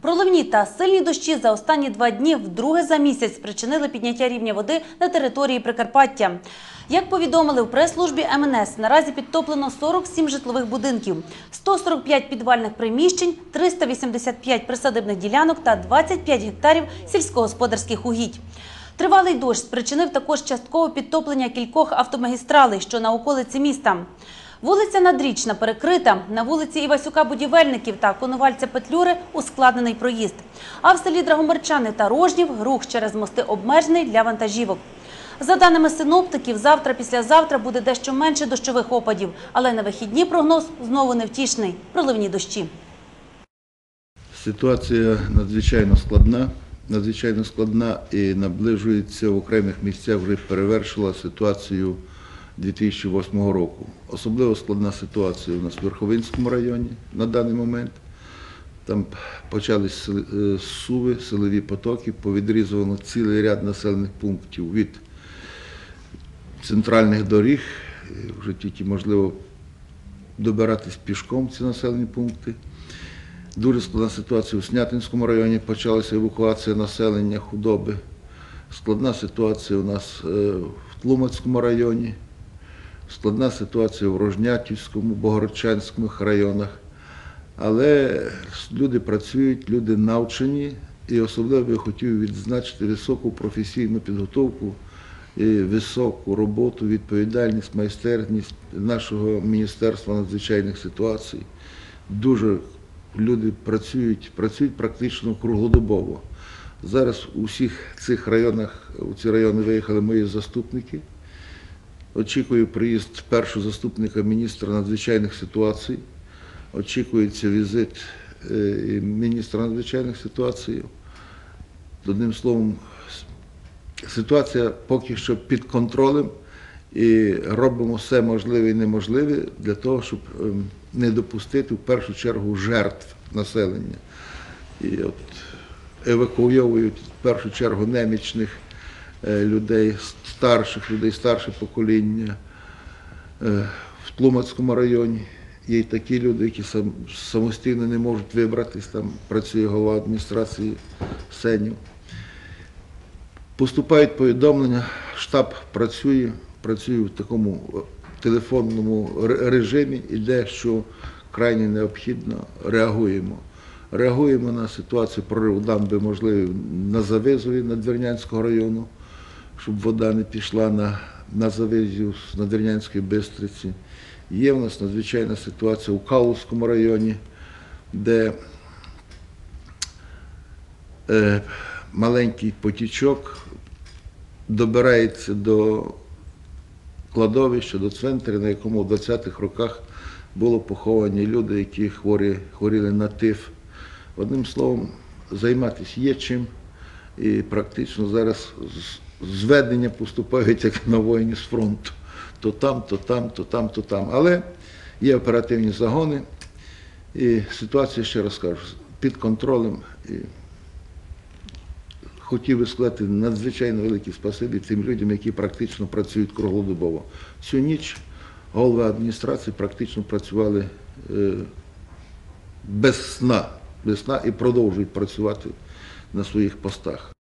Проливні та сильні дощі за останні два дні вдруге за місяць спричинили підняття рівня води на території Прикарпаття. Як повідомили в прес-службі МНС, наразі підтоплено 47 житлових будинків, 145 підвальних приміщень, 385 присадибних ділянок та 25 гектарів сільськогосподарських угідь. Тривалий дощ спричинив також часткове підтоплення кількох автомагістралей, що на околиці міста. Вулиця Надрічна перекрита. На вулиці Івасюка Будівельників та Коновальця Петлюри ускладнений проїзд. А в селі Драгомирчани та Рожнів рух через мости обмежений для вантажівок. За даними синоптиків, завтра післязавтра буде дещо менше дощових опадів, але на вихідні прогноз знову невтішний – проливні дощі. Ситуація надзвичайно складна, надзвичайно складна і наближується в окремих місцях вже перевершила ситуацію 2008 року. Особливо складна ситуація у нас в Верховинському районі на даний момент. Там почались е, суви, силові потоки, повідрізувано цілий ряд населених пунктів від центральних доріг, е, вже тільки можливо добиратись пішком ці населені пункти. Дуже складна ситуація у Снятинському районі, почалася евакуація населення, худоби. Складна ситуація у нас е, в Тлумацькому районі, складна ситуація в Рожнятівському, Богородчанському районах. Але люди працюють, люди навчені, і особливо я хотів відзначити високу професійну підготовку і високу роботу, відповідальність, майстерність нашого Міністерства надзвичайних ситуацій. Дуже люди працюють, працюють практично круглодобово. Зараз у всіх цих районах, у ці райони виїхали мої заступники. Очікую приїзд першого заступника міністра надзвичайних ситуацій. Очікується візит е, міністра надзвичайних ситуацій. Одним словом, ситуація поки що під контролем і робимо все можливе і неможливе для того, щоб ем, не допустити в першу чергу жертв населення. І от евакуйовують в першу чергу немічних е, людей, старших людей, старше покоління. Е, В Тлумацькому районі є й такі люди, які сам, самостійно не можуть вибратись, там працює голова адміністрації Сенів. Поступають повідомлення, штаб працює, працює в такому е, телефонному режимі, і де що крайне необхідно, реагуємо. Реагуємо на ситуацію прориву дамби можливий на Завизові Надвірнянського району, щоб вода не пішла на, на Завизів з Надвірнянської Бистриці. Є в нас надзвичайна ситуація у Калузькому районі, де е, маленький потічок добирається до кладовища, до цвинтаря, на якому в 20-х роках було поховані люди, які хворі, хворіли на тиф. Одним словом, займатися є чим. І практично зараз зведення поступають як на воїні з фронту. То там, то там, то там, то там. Але є оперативні загони. І ситуація, ще раз кажу, під контролем. І хотів би сказати надзвичайно велике спасибі тим людям, які практично працюють круглодобово. Цю ніч голови адміністрації практично працювали е, без сна, без сна і продовжують працювати на своїх постах.